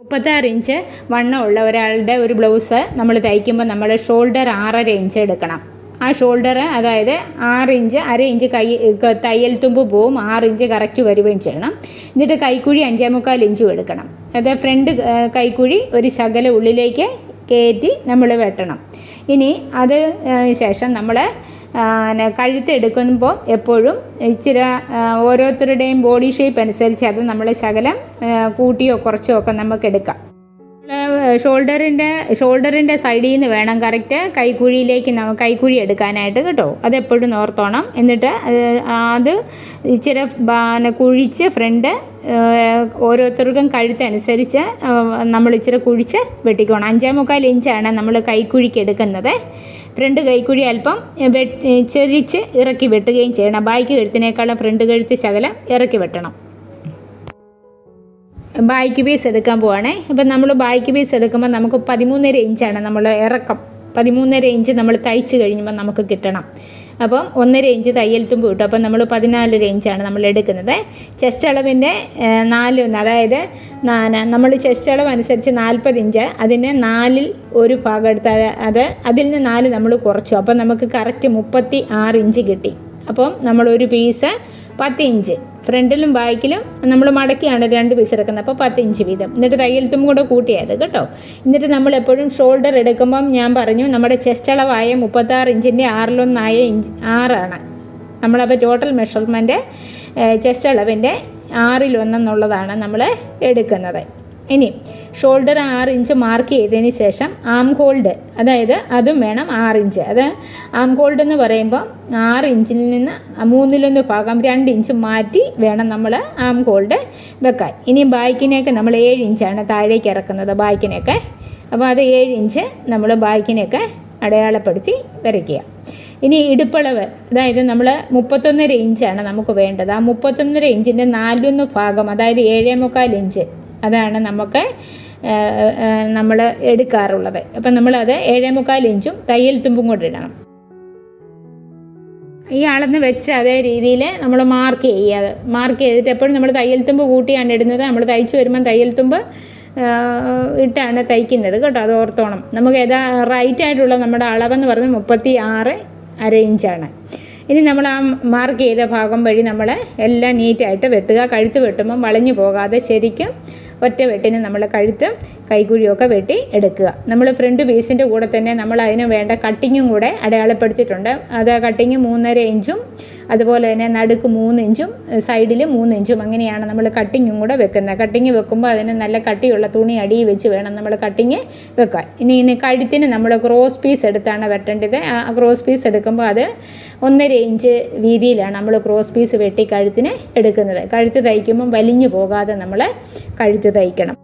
മുപ്പത്താറ് ഇഞ്ച് വണ്ണമുള്ള ഒരാളുടെ ഒരു ബ്ലൗസ് നമ്മൾ തയ്ക്കുമ്പോൾ നമ്മൾ ഷോൾഡർ ആറര ഇഞ്ച് എടുക്കണം. ആ ഷോൾഡർ അതായത് ആറ് ഇഞ്ച് അര ഇഞ്ച് കൈ തയ്യൽ തുമ്പ് പോവും ആറ് ഇഞ്ച് കറക്റ്റ് വരികയും ചെയ്യണം. എന്നിട്ട് കൈക്കുഴി അഞ്ചേ മുക്കാൽ ഇഞ്ചും എടുക്കണം. അത് ഫ്രണ്ട് കൈക്കുഴി ഒരു ശകല ഉള്ളിലേക്ക് കയറ്റി നമ്മൾ വെട്ടണം. ഇനി അത് ശേഷം നമ്മൾ കഴുത്ത് എടുക്കുമ്പോൾ എപ്പോഴും ഇച്ചിരി ഓരോരുത്തരുടെയും ബോഡി ഷേപ്പ് അനുസരിച്ച് അത് നമ്മൾ ശകലം കൂട്ടിയോ കുറച്ചോ ഒക്കെ നമുക്ക് എടുക്കാം. ഷോൾഡറിന്റെ ഷോൾഡറിന്റെ സൈഡിൽ നിന്ന് വേണം കറക്റ്റ് കൈക്കുഴിയിലേക്ക് നമുക്ക് കൈക്കുഴി എടുക്കാനായിട്ട് കേട്ടോ. അതെപ്പോഴും ഓർത്തോണം. എന്നിട്ട് അത് ഇച്ചിരി കുഴിച്ച് ഫ്രണ്ട് ഓരോരുത്തർക്കും കഴുത്തനുസരിച്ച് നമ്മൾ ഇച്ചിരി കുഴിച്ച് വെട്ടിക്കോണം. അഞ്ചേ മുക്കാൽ ഇഞ്ചാണ് നമ്മൾ കൈക്കുഴിക്ക് എടുക്കുന്നത്. ഫ്രണ്ട് കൈക്കുഴി അല്പം ചെരിച്ച് ഇറക്കി വെട്ടുകയും ചെയ്യണം. ബാക്കി കഴുത്തിനേക്കാളും ഫ്രണ്ട് കഴുത്ത് ശകലം ഇറക്കി വെട്ടണം. ബായ്ക്ക് പീസ് എടുക്കാൻ പോവാണേ. അപ്പം നമ്മൾ ബായ്ക്ക് പീസ് എടുക്കുമ്പോൾ നമുക്ക് പതിമൂന്നര ഇഞ്ചാണ് നമ്മൾ ഇറക്കം. പതിമൂന്നര ഇഞ്ച് നമ്മൾ തയ്ച്ച് കഴിയുമ്പോൾ നമുക്ക് കിട്ടണം. അപ്പം ഒന്നര ഇഞ്ച് തയ്യൽ തുമ്പ് കിട്ടും. അപ്പം നമ്മൾ പതിനാലര ഇഞ്ചാണ് നമ്മൾ എടുക്കുന്നത്. ചെസ്റ്റ് അളവിന്റെ നാലൊന്ന് നാല് അതായത് നമ്മൾ ചെസ്റ്റ് അളവ് അനുസരിച്ച് നാൽപ്പത് ഇഞ്ച്. അതിന് നാലിൽ ഒരു ഭാഗം എടുത്ത് അത് അത് അതിൽ നിന്ന് നാല് നമ്മൾ കുറച്ചു. അപ്പം നമുക്ക് കറക്റ്റ് മുപ്പത്തി ആറ് ഇഞ്ച് കിട്ടി. അപ്പം നമ്മളൊരു പീസ് പത്ത് ഇഞ്ച്. ഫ്രണ്ടിലും ബാക്കിലും നമ്മൾ മടക്കിയാണ് രണ്ട് പീസ് എടുക്കുന്നത് അപ്പോൾ പത്ത് ഇഞ്ച് വീതം. എന്നിട്ട് തയ്യൽത്തും കൂടെ കൂട്ടിയത് കേട്ടോ. എന്നിട്ട് നമ്മൾ എപ്പോഴും ഷോൾഡർ എടുക്കുമ്പം ഞാൻ പറഞ്ഞു നമ്മുടെ ചെസ്റ്റ് അളവായ മുപ്പത്താറ് ഇഞ്ചിന്റെ ആറിലൊന്നായ ഇഞ്ച് ആറാണ്. നമ്മളപ്പോൾ ടോട്ടൽ മെഷർമെന്റ് ചെസ്റ്റ് അളവിന്റെ ആറിലൊന്നെന്നുള്ളതാണ് നമ്മൾ എടുക്കുന്നത്. ഇനി ഷോൾഡർ ആറ് ഇഞ്ച് മാർക്ക് ചെയ്തതിന് ശേഷം ആം ഹോൾഡ് അതായത് അതും വേണം ആറ് ഇഞ്ച് അത് ആം ഹോൾഡ് എന്ന് പറയുമ്പോൾ ആറ് ഇഞ്ചിൽ നിന്ന് മൂന്നിലൊന്ന് ഭാഗം രണ്ട് ഇഞ്ച് മാറ്റി വേണം നമ്മൾ ആം ഹോൾഡ് വെക്കാൻ. ഇനി ബാക്കിനെയൊക്കെ നമ്മൾ ഏഴ് ഇഞ്ചാണ് താഴേക്ക് ഇറക്കുന്നത് ബാക്കിനെയൊക്കെ അപ്പോൾ അത് ഏഴ് ഇഞ്ച് നമ്മൾ ബാക്കിനെയൊക്കെ അടയാളപ്പെടുത്തി വരയ്ക്കുക. ഇനി ഇടുപ്പളവ് അതായത് നമ്മൾ മുപ്പത്തൊന്നര ഇഞ്ചാണ് നമുക്ക് വേണ്ടത്. ആ മുപ്പത്തൊന്നര ഇഞ്ചിന്റെ നാലൊന്ന് ഭാഗം അതായത് ഏഴേ മുക്കാൽ ഇഞ്ച് അതാണ് നമുക്ക് നമ്മൾ എടുക്കാറുള്ളത്. അപ്പം നമ്മളത് ഏഴേ മുക്കാൽ ഇഞ്ചും തയ്യൽ തുമ്പും കൊണ്ട് ഇടണം. ഈ അളന്ന് വെച്ച് അതേ രീതിയിൽ നമ്മൾ മാർക്ക് ചെയ്യുക. മാർക്ക് ചെയ്തിട്ട് എപ്പോഴും നമ്മൾ തയ്യൽ തുമ്പ് കൂട്ടിയാണ് ഇടുന്നത്. നമ്മൾ തയ്ച്ചു വരുമ്പം തയ്യൽ തുമ്പ് ഇട്ടാണ് തയ്ക്കുന്നത് കേട്ടോ അത് ഓർത്തോണം. നമുക്ക് ഏതാ റൈറ്റ് ആയിട്ടുള്ള നമ്മുടെ അളവെന്ന് പറഞ്ഞാൽ മുപ്പത്തി ആറ് അര ഇഞ്ചാണ്. ഇനി നമ്മൾ ആ മാർക്ക് ചെയ്ത ഭാഗം വഴി നമ്മൾ എല്ലാം നീറ്റായിട്ട് വെട്ടുക. കഴുത്ത് വെട്ടുമ്പം വളഞ്ഞു പോകാതെ ശരിക്കും ഒറ്റ വെട്ടിന് നമ്മൾ കഴുത്ത് കൈക്കുഴിയൊക്കെ വെട്ടി എടുക്കുക. നമ്മൾ ഫ്രണ്ട് പീസിന്റെ കൂടെ തന്നെ നമ്മൾ അതിന് വേണ്ട കട്ടിങ്ങും കൂടെ അടയാളപ്പെടുത്തിയിട്ടുണ്ട്. അത് കട്ടിങ് മൂന്നര ഇഞ്ചും അതുപോലെ തന്നെ നടുക്ക് മൂന്നിഞ്ചും സൈഡിൽ മൂന്നിഞ്ചും അങ്ങനെയാണ് നമ്മൾ കട്ടിങ്ങും കൂടെ വെക്കുന്നത്. കട്ടിങ് വെക്കുമ്പോൾ അതിന് നല്ല കട്ടിയുള്ള തുണി അടി വെച്ച് വേണം നമ്മൾ കട്ടിങ് വെക്കാൻ. ഇനി ഇനി കഴുത്തിന് നമ്മൾ ക്രോസ് പീസ് എടുത്താണ് വെട്ടേണ്ടത്. ആ ക്രോസ് പീസ് എടുക്കുമ്പോൾ അത് ഒന്നര ഇഞ്ച് വീതിയിലാണ് നമ്മൾ ക്രോസ് പീസ് വെട്ടി കഴുത്തിന് എടുക്കുന്നത്. കഴുത്ത് തയ്ക്കുമ്പം വലിഞ്ഞു പോകാതെ നമ്മൾ കഴുത്ത് തയ്ക്കണം.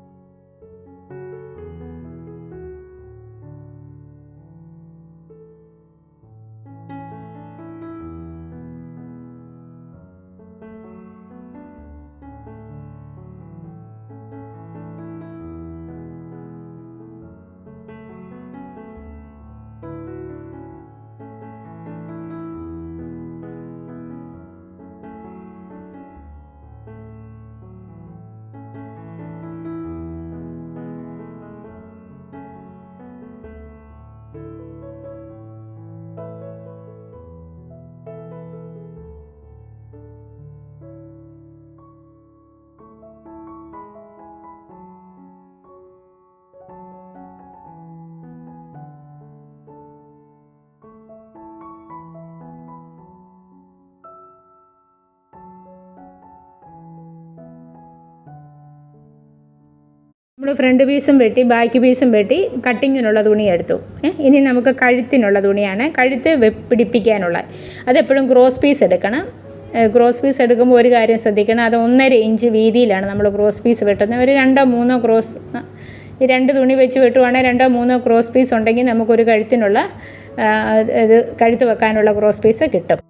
നമ്മൾ ഫ്രണ്ട് പീസും വെട്ടി ബാക്ക് പീസും വെട്ടി കട്ടിങ്ങിനുള്ള തുണി എടുത്തു. ഇനി നമുക്ക് കഴുത്തിനുള്ള തുണിയാണ്. കഴുത്ത് പിടിപ്പിക്കാനുള്ള. അതെപ്പോഴും ക്രോസ് പീസ് എടുക്കണം. ക്രോസ് പീസ് എടുക്കുമ്പോൾ ഒരു കാര്യം ശ്രദ്ധിക്കണം. അത് ഒന്നര ഇഞ്ച് വീതിയിലാണ് നമ്മൾ ക്രോസ് പീസ് വെട്ടുന്നത്. ഒരു രണ്ടോ മൂന്നോ ക്രോസ് ഈ രണ്ട് തുണി വെച്ച് വെട്ടുവാണെങ്കിൽ രണ്ടോ മൂന്നോ ക്രോസ് പീസ് ഉണ്ടെങ്കിൽ നമുക്കൊരു കഴുത്തിനുള്ള ഇത് കഴുത്ത് വെക്കാനുള്ള ക്രോസ് പീസ് കിട്ടും.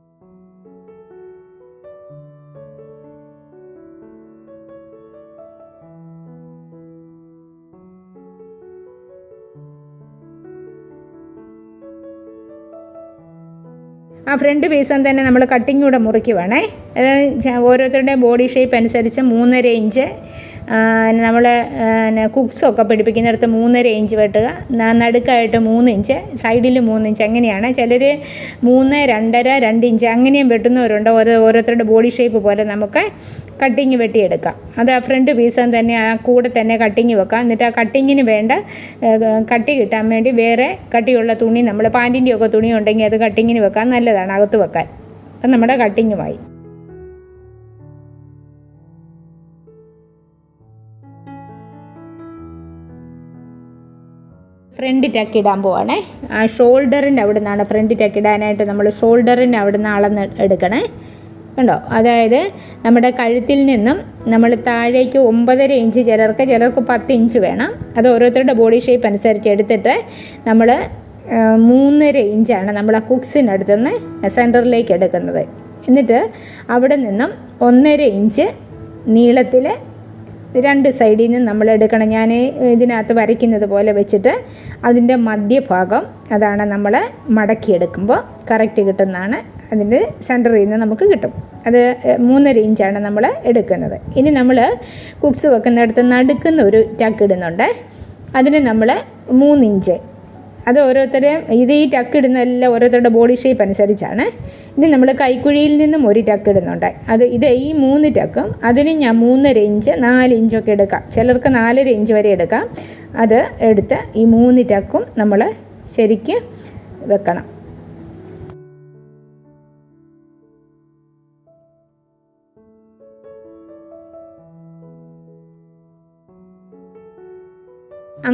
ഫ്രണ്ട് പീസും തന്നെ നമ്മൾ കട്ടിങ് കൂടെ മുറിക്കുവാണേ. ഓരോരുത്തരുടെയും ബോഡി ഷേപ്പ് അനുസരിച്ച് മൂന്നര ഇഞ്ച് നമ്മൾ പിന്നെ കുക്സൊക്കെ പിടിപ്പിക്കുന്നിടത്ത് മൂന്നര ഇഞ്ച് വെട്ടുക. നടുക്കായിട്ട് മൂന്ന് ഇഞ്ച് സൈഡിൽ മൂന്ന് ഇഞ്ച്. അങ്ങനെയാണ്. ചിലർ മൂന്ന് രണ്ടര രണ്ട് ഇഞ്ച് അങ്ങനെയും വെട്ടുന്നവരുണ്ട്. ഓരോ ഓരോരുത്തരുടെ ബോഡി ഷേപ്പ് പോലെ നമുക്ക് കട്ടിങ് വെട്ടിയെടുക്കാം. അത് ആ ഫ്രണ്ട് പീസും തന്നെ ആ കൂടെ തന്നെ കട്ടിങ് വെക്കാം. എന്നിട്ട് ആ കട്ടിങ്ങിന് വേണ്ട കട്ടി കിട്ടാൻ വേണ്ടി വേറെ കട്ടിയുള്ള തുണി നമ്മൾ പാന്റിന്റെയൊക്കെ തുണി ഉണ്ടെങ്കിൽ അത് കട്ടിങ്ങിന് വെക്കാൻ നല്ലതാണ് അകത്ത് വെക്കാൻ. അപ്പം നമ്മുടെ കട്ടിങ്ങുമായി. ഫ്രണ്ട് ടക്ക് ഇടാൻ പോവാണേ. ആ ഷോൾഡറിന്റെ അവിടെ നിന്നാണ് ഫ്രണ്ട് ടക്ക് ഇടാനായിട്ട് നമ്മൾ ഷോൾഡറിന്റെ അവിടെ നിന്ന് അളന്ന് എടുക്കണേ. കണ്ടോ? അതായത് നമ്മുടെ കഴുത്തിൽ നിന്നും നമ്മൾ താഴേക്ക് ഒമ്പതര ഇഞ്ച് ചിലർക്ക് ചിലർക്ക് പത്ത് ഇഞ്ച് വേണം. അത് ഓരോരുത്തരുടെ ബോഡി ഷേപ്പ് അനുസരിച്ച് എടുത്തിട്ട് നമ്മൾ മൂന്നര ഇഞ്ചാണ് നമ്മൾ ആ കുക്സിനടുത്തുനിന്ന് സെന്ററിലേക്ക് എടുക്കുന്നത്. എന്നിട്ട് അവിടെ നിന്നും ഒന്നര ഇഞ്ച് നീളത്തിൽ രണ്ട് സൈഡിൽ നിന്ന് നമ്മൾ എടുക്കണം. ഞാൻ ഇതിനകത്ത് വരയ്ക്കുന്നത് പോലെ വെച്ചിട്ട് അതിന്റെ മധ്യഭാഗം അതാണ് നമ്മൾ മടക്കിയെടുക്കുമ്പോൾ കറക്റ്റ് കിട്ടുന്നതാണ്. അതിന്റെ സെന്ററിൽ നിന്ന് നമുക്ക് കിട്ടും. അത് മൂന്നര ഇഞ്ചാണ് നമ്മൾ എടുക്കുന്നത്. ഇനി നമ്മൾ കുക്സ് വെക്കുന്നിടത്ത് നടുക്കുന്ന ഒരു ടക്ക് ഇടുന്നുണ്ട്. അതിന് നമ്മൾ മൂന്ന് ഇഞ്ച് അത് ഓരോരുത്തരെയും ഇത് ഈ ടക്ക് ഇടുന്നതെല്ലാം ഓരോരുത്തരുടെ ബോഡി ഷേപ്പ് അനുസരിച്ചാണ്. ഇനി നമ്മൾ കൈക്കുഴിയിൽ നിന്നും ഒരു ടക്ക് ഇടുന്നുണ്ട്. അത് ഇത് ഈ മൂന്ന് ടക്കും അതിന് ഞാൻ മൂന്നര ഇഞ്ച് നാല് ഇഞ്ചൊക്കെ എടുക്കാം. ചിലർക്ക് നാലര ഇഞ്ച് വരെ എടുക്കാം. അത് എടുത്ത് ഈ മൂന്ന് ടക്കും നമ്മൾ ശരിക്ക് വെക്കണം.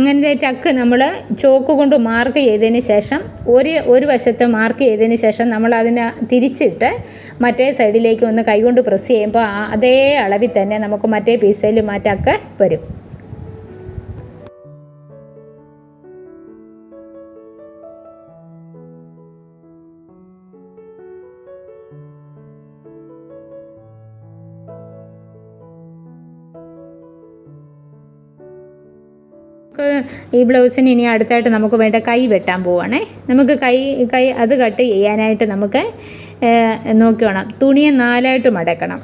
അങ്ങനത്തെ ടക്ക് നമ്മൾ ചോക്ക് കൊണ്ട് മാർക്ക് ചെയ്തതിന് ശേഷം ഒരു ഒരു വശത്ത് മാർക്ക് ചെയ്തതിന് ശേഷം നമ്മൾ അതിനെ തിരിച്ചിട്ട് മറ്റേ സൈഡിലേക്ക് ഒന്ന് കൈകൊണ്ട് പ്രസ് ചെയ്യുമ്പോൾ അതേ അളവിൽ തന്നെ നമുക്ക് മറ്റേ പീസയിൽ ആ വരും. നമുക്ക് ഈ ബ്ലൗസിന് ഇനി അടുത്തായിട്ട് നമുക്ക് വേണ്ട കൈ വെട്ടാൻ പോവുകയാണേ നമുക്ക് കൈ കൈ അത് കട്ട് ചെയ്യാനായിട്ട് നമുക്ക് ഏഹ്, നോക്കി വേണം. തുണിയെ നാലായിട്ട് മടക്കണം.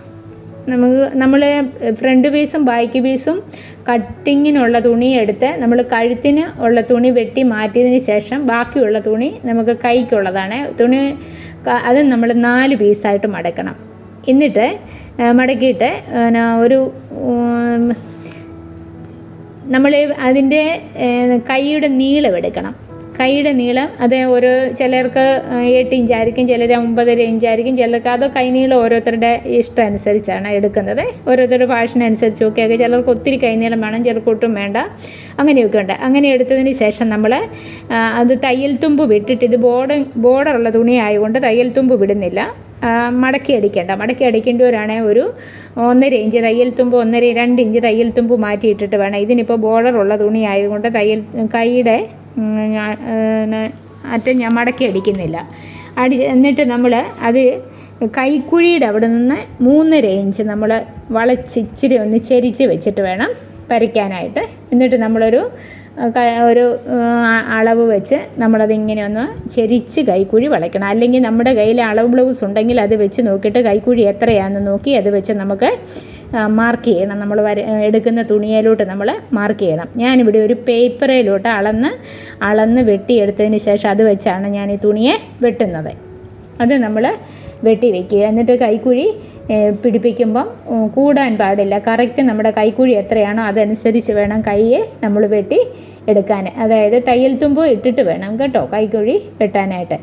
നമുക്ക് നമ്മൾ ഫ്രണ്ട് പീസും ബാക്ക് പീസും കട്ടിങ്ങിനുള്ള തുണി എടുത്ത് നമ്മൾ കഴുത്തിന് ഉള്ള തുണി വെട്ടി മാറ്റിയതിന് ശേഷം ബാക്കിയുള്ള തുണി നമുക്ക് കൈക്കുള്ളതാണ്. തുണി അത് നമ്മൾ നാല് പീസായിട്ട് മടക്കണം. എന്നിട്ട് മടക്കിയിട്ട് ഒരു നമ്മൾ അതിന്റെ കൈയുടെ നീളം എടുക്കണം. കൈയുടെ നീളം അത് ഓരോ ചിലർക്ക് എട്ട് ഇഞ്ചായിരിക്കും ചിലർ ഒമ്പതര ഇഞ്ചായിരിക്കും ചിലർക്ക് അത് കൈനീളം ഓരോരുത്തരുടെ ഇഷ്ടം അനുസരിച്ചാണ് എടുക്കുന്നത്. ഓരോരുത്തരുടെ ഫാഷൻ അനുസരിച്ച് നോക്കിയൊക്കെ ചിലർക്ക് ഒത്തിരി കൈനീളം വേണം ചിലർക്ക് ഒട്ടും വേണ്ട. അങ്ങനെയൊക്കെ ഉണ്ട്. അങ്ങനെ എടുത്തതിന് ശേഷം നമ്മൾ അത് തയ്യൽ തുമ്പ് വിട്ടിട്ട് ഇത് ബോർഡർ ബോർഡറുള്ള തുണി ആയതുകൊണ്ട് തയ്യൽ തുമ്പ് വിടുന്നില്ല. മടക്കി അടിക്കേണ്ട. മടക്കി അടിക്കേണ്ടവരാണെങ്കിൽ ഒരു ഒന്നര ഇഞ്ച് തയ്യൽ തുമ്പ് ഒന്നര രണ്ട് ഇഞ്ച് തയ്യൽ തുമ്പ് മാറ്റിയിട്ടിട്ട് വേണം. ഇതിനിപ്പോൾ ബോർഡറുള്ള തുണി ആയതുകൊണ്ട് തയ്യൽ കൈയുടെ അറ്റം ഞാൻ മടക്കി അടിക്കുന്നില്ല. അടി എന്നിട്ട് നമ്മൾ അത് കൈക്കുഴിയുടെ അവിടെ നിന്ന് മൂന്നര ഇഞ്ച് നമ്മൾ വളച്ചിച്ചിരി ഒന്ന് ചെരിച്ച് വെച്ചിട്ട് വേണം പരിക്കാനായിട്ട് എന്നിട്ട് നമ്മളൊരു ഒരു അളവ് വെച്ച് നമ്മളതിങ്ങനെ ഒന്ന് ചെരിച്ച് കൈക്കുഴി വളയ്ക്കണം. അല്ലെങ്കിൽ നമ്മുടെ കയ്യിൽ അളവ് ബ്ലൗസ് ഉണ്ടെങ്കിൽ അത് വെച്ച് നോക്കിയിട്ട് കൈക്കുഴി എത്രയാണെന്ന് നോക്കി അത് വെച്ച് നമുക്ക് മാർക്ക് ചെയ്യണം. നമ്മൾ വര എടുക്കുന്ന തുണിയിലോട്ട് നമ്മൾ മാർക്ക് ചെയ്യണം. ഞാനിവിടെ ഒരു പേപ്പറിലോട്ട് അളന്ന് അളന്ന് വെട്ടിയെടുത്തതിന് ശേഷം അത് വെച്ചാണ് ഞാൻ ഈ തുണിയെ വെട്ടുന്നത്. അത് നമ്മൾ വെട്ടി വെക്കുക. എന്നിട്ട് കൈക്കുഴി പിടിപ്പിക്കുമ്പം കൂടാൻ പാടില്ല. കറക്റ്റ് നമ്മുടെ കൈക്കുഴി എത്രയാണോ അതനുസരിച്ച് വേണം കൈയെ നമ്മൾ വെട്ടി എടുക്കാൻ. അതായത് തയ്യൽ തുമ്പ് ഇട്ടിട്ട് വേണം കേട്ടോ കൈക്കുഴി വെട്ടാനായിട്ട്.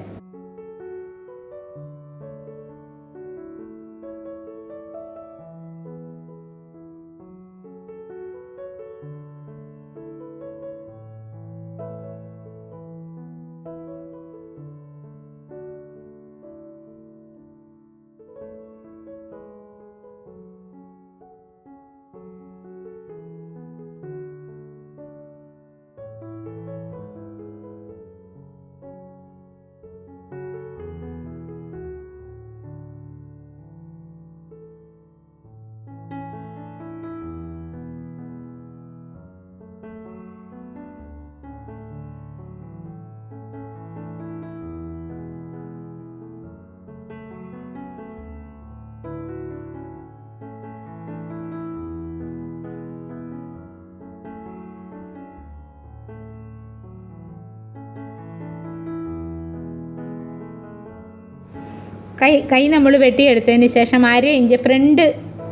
കൈ കൈ നമ്മൾ വെട്ടിയെടുത്തതിന് ശേഷം അര ഇഞ്ച് ഫ്രണ്ട്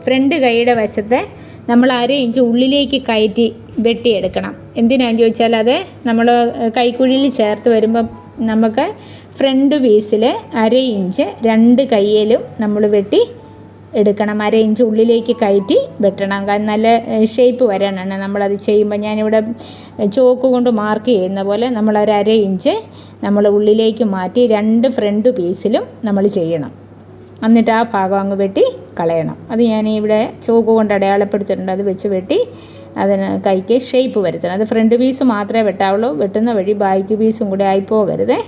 ഫ്രണ്ട് കൈയുടെ വശത്തെ നമ്മൾ അര ഇഞ്ച് ഉള്ളിലേക്ക് കയറ്റി വെട്ടിയെടുക്കണം. എന്തിനാന്ന് ചോദിച്ചാൽ അത് നമ്മൾ കൈക്കുഴിയിൽ ചേർത്ത് വരുമ്പം നമുക്ക് ഫ്രണ്ട് പീസിൽ അര ഇഞ്ച് രണ്ട് കയ്യിലും നമ്മൾ വെട്ടി എടുക്കണം. അര ഇഞ്ച് ഉള്ളിലേക്ക് കയറ്റി വെട്ടണം. നല്ല ഷേപ്പ് വരാനാണ്. നമ്മളത് ചെയ്യുമ്പോൾ ഞാനിവിടെ ചോക്ക് കൊണ്ട് മാർക്ക് ചെയ്യുന്ന പോലെ നമ്മൾ ഒരു അര ഇഞ്ച് നമ്മൾ ഉള്ളിലേക്ക് മാറ്റി രണ്ട് ഫ്രണ്ട് പീസിലും നമ്മൾ ചെയ്യണം. എന്നിട്ട് ആ ഭാഗം അങ്ങ് വെട്ടി കളയണം. അത് ഞാൻ ഇവിടെ ചോക്ക് കൊണ്ട് അടയാളപ്പെടുത്തിയിട്ടുണ്ട്. അത് വെച്ച് വെട്ടി അതിന് കൈക്ക് ഷേപ്പ് വരുത്തണം. അത് ഫ്രണ്ട് പീസ് മാത്രമേ വെട്ടാവുള്ളൂ. വെട്ടുന്ന വഴി ബാക്ക് പീസും കൂടെ ആയിപ്പോകരുതേ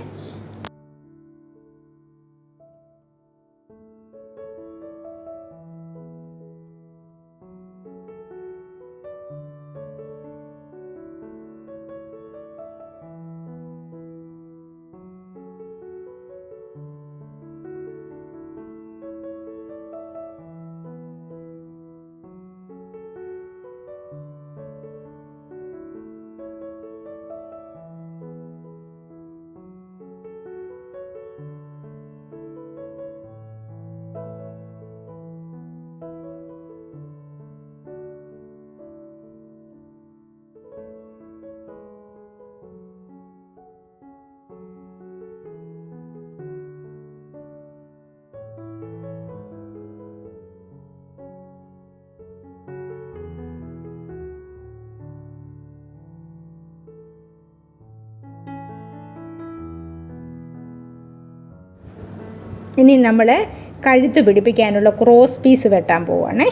ഇനി നമ്മൾ കഴുത്ത് പിടിപ്പിക്കാനുള്ള ക്രോസ് പീസ് വെട്ടാൻ പോവുകയാണേ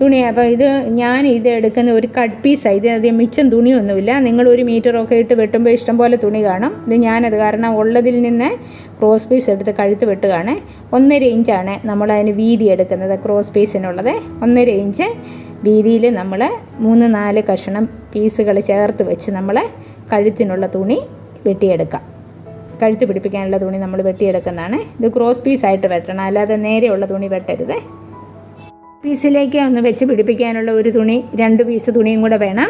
തുണി അപ്പോൾ ഇത് ഞാൻ ഇത് എടുക്കുന്ന ഒരു കട്ട് പീസാണ് ഇത് അധികം മിച്ചം തുണിയൊന്നുമില്ല. നിങ്ങൾ ഒരു മീറ്ററൊക്കെ ഇട്ട് വെട്ടുമ്പോൾ ഇഷ്ടംപോലെ തുണി കാണും. ഇത് ഞാനത് കാരണം ഉള്ളതിൽ നിന്ന് ക്രോസ് പീസ് എടുത്ത് കഴുത്ത് വെട്ടുകയാണ്. ഒന്നര ഇഞ്ചാണ് നമ്മൾ അതിന് വീതി എടുക്കുന്നത് ക്രോസ് പീസിനുള്ളത് ഒന്നര ഇഞ്ച് വീതിയിൽ നമ്മൾ മൂന്ന് നാല് കഷണം പീസുകൾ ചേർത്ത് വെച്ച് നമ്മൾ കഴുത്തിനുള്ള തുണി വെട്ടിയെടുക്കാം. കഴുത്ത് പിടിപ്പിക്കാനുള്ള തുണി നമ്മൾ വെട്ടിയെടുക്കുന്നതാണ്. ഇത് ക്രോസ് പീസായിട്ട് വെട്ടണം. അല്ലാതെ നേരെയുള്ള തുണി വെട്ടരുത്. പീസിലേക്ക് ഒന്ന് വെച്ച് പിടിപ്പിക്കാനുള്ള ഒരു തുണി രണ്ട് പീസ് തുണിയും കൂടെ വേണം.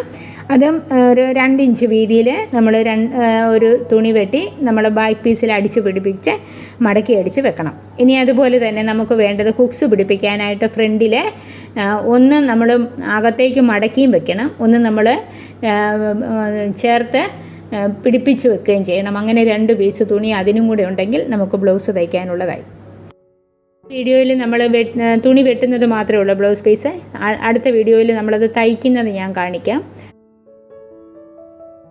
അതും ഒരു രണ്ട് ഇഞ്ച് വീതിയിൽ നമ്മൾ ഒരു തുണി വെട്ടി നമ്മൾ ബാക്ക് പീസിൽ അടിച്ച് പിടിപ്പിച്ച് മടക്കി അടിച്ച് വെക്കണം. ഇനി അതുപോലെ തന്നെ നമുക്ക് വേണ്ടത് ഹുക്സ് പിടിപ്പിക്കാനായിട്ട് ഫ്രണ്ടിൽ ഒന്ന് നമ്മൾ അകത്തേക്ക് മടക്കിയും വെക്കണം. ഒന്ന് നമ്മൾ ചേർത്ത് പിടിപ്പിച്ച് വെക്കുകയും ചെയ്യണം. അങ്ങനെ രണ്ട് പീസ് തുണി അതിനും കൂടെ ഉണ്ടെങ്കിൽ നമുക്ക് ബ്ലൗസ് തയ്ക്കാനുള്ളതായി. വീഡിയോയിൽ നമ്മൾ തുണി വെട്ടുന്നത് മാത്രമേ ഉള്ളൂ ബ്ലൗസ് പീസ്. അടുത്ത വീഡിയോയിൽ നമ്മളത് തയ്ക്കുന്നത് ഞാൻ കാണിക്കാം.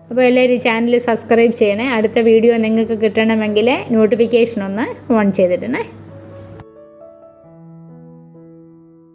അപ്പോൾ എല്ലാവരും ചാനൽ സബ്സ്ക്രൈബ് ചെയ്യണേ. അടുത്ത വീഡിയോ നിങ്ങൾക്ക് കിട്ടണമെങ്കിൽ നോട്ടിഫിക്കേഷൻ ഒന്ന് ഓൺ ചെയ്തിടണേ.